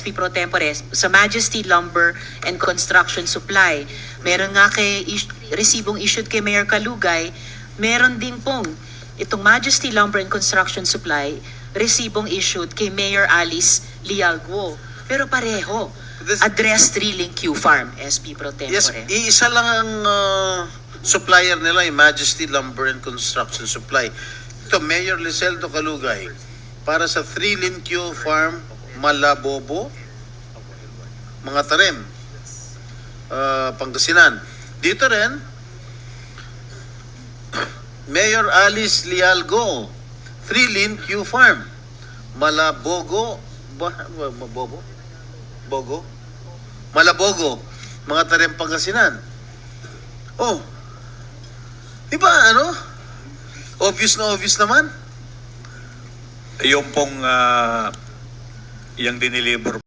SP Pro Tempore, sa Majesty Lumber and Construction Supply. Meron nga kay is- resibong issued kay Mayor Kalugay, meron din pong itong Majesty Lumber and Construction Supply, resibong issued kay Mayor Alice Lialguo. Pero pareho, This- address drilling Q Farm, SP Pro Tempore. Yes, iisa lang ang uh, supplier nila, yung Majesty Lumber and Construction Supply. Ito, Mayor Liseldo Calugay, para sa 3 Linkyo Farm, Malabobo, mga tarim, uh, Pangasinan. Dito rin, Mayor Alice Lialgo, 3 Linkyo Farm, Malabogo, Mabobo? Bogo? Malabogo, mga tarim Pangasinan. Oh, di ba ano? Obvious na obvious naman. Yung pong uh, yung diniliver